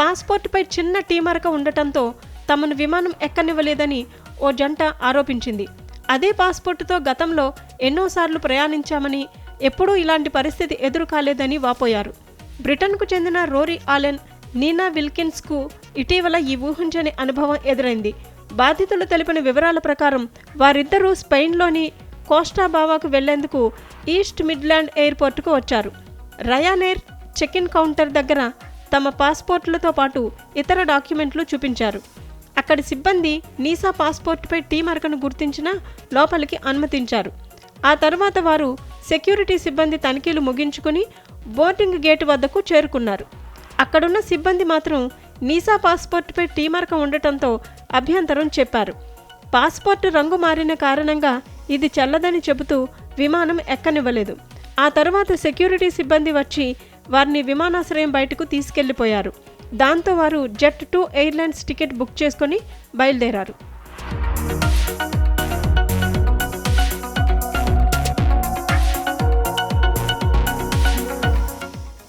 పాస్పోర్టుపై చిన్న టీమరక ఉండటంతో తమను విమానం ఎక్కనివ్వలేదని ఓ జంట ఆరోపించింది. అదే పాస్పోర్టుతో గతంలో ఎన్నోసార్లు ప్రయాణించామని ఎప్పుడూ ఇలాంటి పరిస్థితి ఎదురు కాలేదని వాపోయారు. బ్రిటన్కు చెందిన రోరీ ఆలెన్ నీనా విల్కిన్స్కు ఇటీవల ఈ ఊహించని అనుభవం ఎదురైంది. బాధితులు తెలిపిన వివరాల ప్రకారం వారిద్దరూ స్పెయిన్లోని కోస్టాబావాకు వెళ్ళేందుకు ఈస్ట్ మిడ్లాండ్ ఎయిర్పోర్టుకు వచ్చారు. రయానేర్ చెక్ ఇన్ కౌంటర్ దగ్గర తమ పాస్పోర్ట్లతో పాటు ఇతర డాక్యుమెంట్లు చూపించారు. అక్కడి సిబ్బంది నీసా పాస్పోర్ట్పై టీ మార్కను గుర్తించిన లోపలికి అనుమతించారు. ఆ తర్వాత వారు సెక్యూరిటీ సిబ్బంది తనిఖీలు ముగించుకుని బోర్డింగ్ గేటు వద్దకు చేరుకున్నారు. అక్కడున్న సిబ్బంది మాత్రం నీసా పాస్పోర్ట్పై టీ మార్క ఉండటంతో అభ్యంతరం చెప్పారు. పాస్పోర్ట్ రంగు మారిన కారణంగా ఇది చల్లదని చెబుతూ విమానం ఎక్కనివ్వలేదు. ఆ తర్వాత సెక్యూరిటీ సిబ్బంది వచ్చి వారిని విమానాశ్రయం బయటకు తీసుకెళ్ళిపోయారు. దాంతో వారు jet two airlines ticket book చేసుకొని బయలుదేరారు.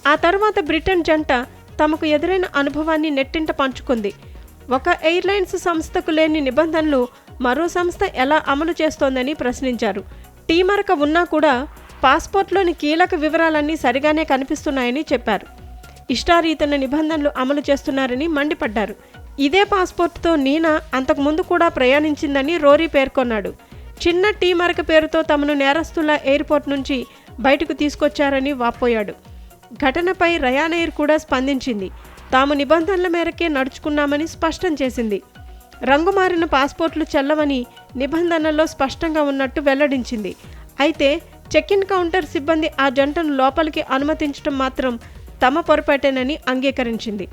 ఆ తర్వాత బ్రిటన్ జంట తమకు ఎదురైన అనుభవాన్ని నెట్టింట పంచుకుంది. ఒక ఎయిర్లైన్స్ సంస్థకు లేని నిబంధనలు మరో సంస్థ ఎలా అమలు చేస్తోందని ప్రశ్నించారు. టీ మరక ఉన్నా కూడా పాస్పోర్ట్లోని కీలక వివరాలన్నీ సరిగానే కనిపిస్తున్నాయని చెప్పారు. ఇష్టారీతన నిబంధనలు అమలు చేస్తున్నారని మండిపడ్డారు. ఇదే పాస్పోర్ట్తో నీనా అంతకుముందు కూడా ప్రయాణించిందని రోరీ పేర్కొన్నాడు. చిన్న టీ మరక పేరుతో తమను నేరస్తుల ఎయిర్పోర్ట్ నుంచి బయటకు తీసుకొచ్చారని వాపోయాడు. ఘటనపై రయానెయిర్ కూడా స్పందించింది. తాము నిబంధనల మేరకే నడుచుకున్నామని స్పష్టం చేసింది. రంగు మారిన పాస్పోర్ట్లు చెల్లవని నిబంధనల్లో స్పష్టంగా ఉన్నట్టు వెల్లడించింది. అయితే చెక్ ఇన్ కౌంటర్ సిబ్బంది ఆ జంటను లోపలికి అనుమతించడం మాత్రం తమ పొరపాటేనని అంగీకరించింది.